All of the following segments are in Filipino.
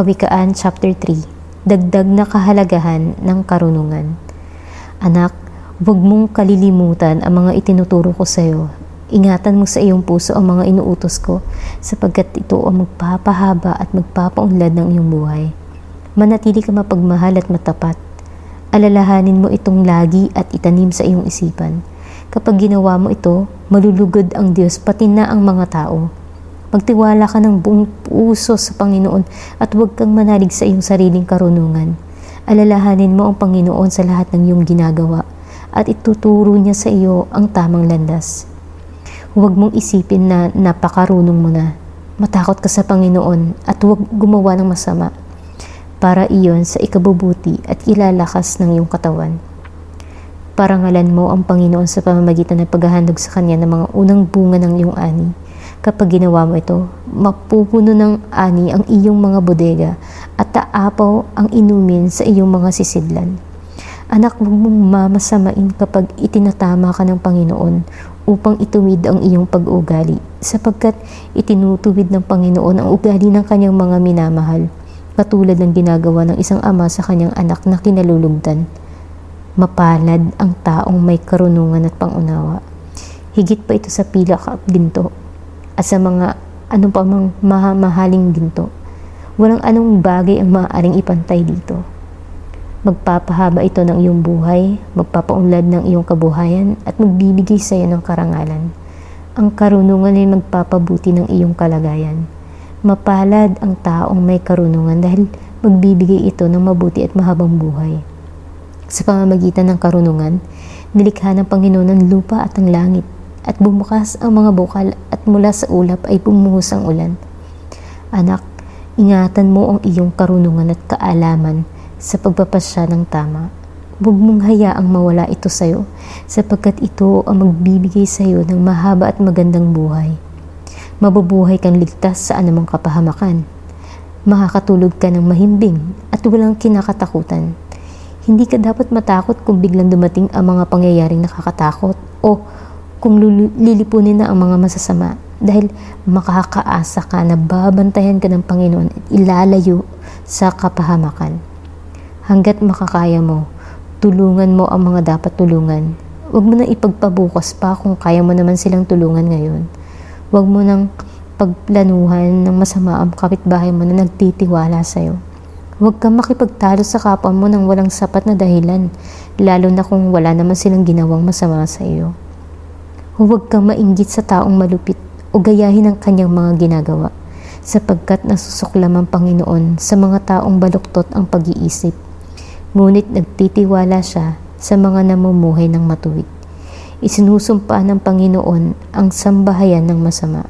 Kawikaan chapter 3 Dagdag na kahalagahan ng karunungan Anak, huwag mong kalilimutan ang mga itinuturo ko sa iyo. Ingatan mo sa iyong puso ang mga inuutos ko sapagkat ito ang magpapahaba at magpapaunlad ng iyong buhay. Manatili ka mapagmahal at matapat. Alalahanin mo itong lagi at itanim sa iyong isipan. Kapag ginawa mo ito, malulugod ang Diyos pati na ang mga tao. Magtiwala ka ng buong puso sa Panginoon at huwag kang manalig sa iyong sariling karunungan. Alalahanin mo ang Panginoon sa lahat ng iyong ginagawa at ituturo niya sa iyo ang tamang landas. Huwag mong isipin na napakarunong mo na. Matakot ka sa Panginoon at huwag gumawa ng masama para iyon sa ikabubuti at ilalakas ng iyong katawan. Parangalan mo ang Panginoon sa pamamagitan ng paghahandog sa Kanya ng mga unang bunga ng iyong ani. Kapag ginawa mo ito, mapupuno ng ani ang iyong mga bodega at taapaw ang inumin sa iyong mga sisidlan. Anak, huwag mong mamasamain kapag itinatama ka ng Panginoon upang ituwid ang iyong pag-ugali sapagkat itinutuwid ng Panginoon ang ugali ng kanyang mga minamahal katulad ng ginagawa ng isang ama sa kanyang anak na kinalulugdan. Mapalad ang taong may karunungan at pangunawa. Higit pa ito sa pila at ginto at sa mga ano pa mang mahamahaling ginto. Walang anong bagay ang maaaring ipantay dito. Magpapahaba ito ng iyong buhay, magpapaunlad ng iyong kabuhayan at magbibigay sa iyo ng karangalan. Ang karunungan ay magpapabuti ng iyong kalagayan. Mapalad ang taong may karunungan dahil magbibigay ito ng mabuti at mahabang buhay. Sa pamamagitan ng karunungan, nilikha ng Panginoon ang lupa at ang langit at bumukas ang mga bukal at mula sa ulap ay bumuhos ang ulan. Anak, ingatan mo ang iyong karunungan at kaalaman sa pagpapasya ng tama. Huwag mong hayaang mawala ito sa iyo sapagkat ito ang magbibigay sa iyo ng mahaba at magandang buhay. Mabubuhay kang ligtas sa anumang kapahamakan. Makakatulog ka ng mahimbing at walang kinakatakutan. Hindi ka dapat matakot kung biglang dumating ang mga pangyayaring nakakatakot o kung lilipunin na ang mga masasama dahil makakaasa ka na babantayan ka ng Panginoon at ilalayo sa kapahamakan. Hanggat makakaya mo, tulungan mo ang mga dapat tulungan. Huwag mo nang ipagpabukas pa kung kaya mo naman silang tulungan ngayon. Huwag mo nang pagplanuhan ng masama ang kapitbahay mo na nagtitiwala sa'yo. Huwag kang makipagtalo sa kapwa mo ng walang sapat na dahilan, lalo na kung wala naman silang ginawang masama sa iyo. Huwag kang mainggit sa taong malupit o gayahin ang kanyang mga ginagawa, sapagkat nasusuklam ang Panginoon sa mga taong baluktot ang pag-iisip. Ngunit nagtitiwala siya sa mga namumuhay ng matuwid. Isinusumpa ng Panginoon ang sambahayan ng masama,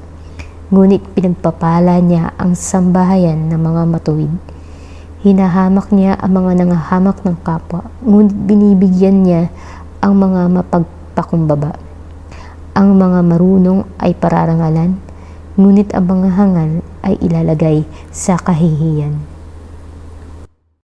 ngunit pinagpapala niya ang sambahayan ng mga matuwid. Hinahamak niya ang mga nangahamak ng kapwa, ngunit binibigyan niya ang mga mapagpakumbaba. Ang mga marunong ay pararangalan, ngunit ang mga hangal ay ilalagay sa kahihiyan.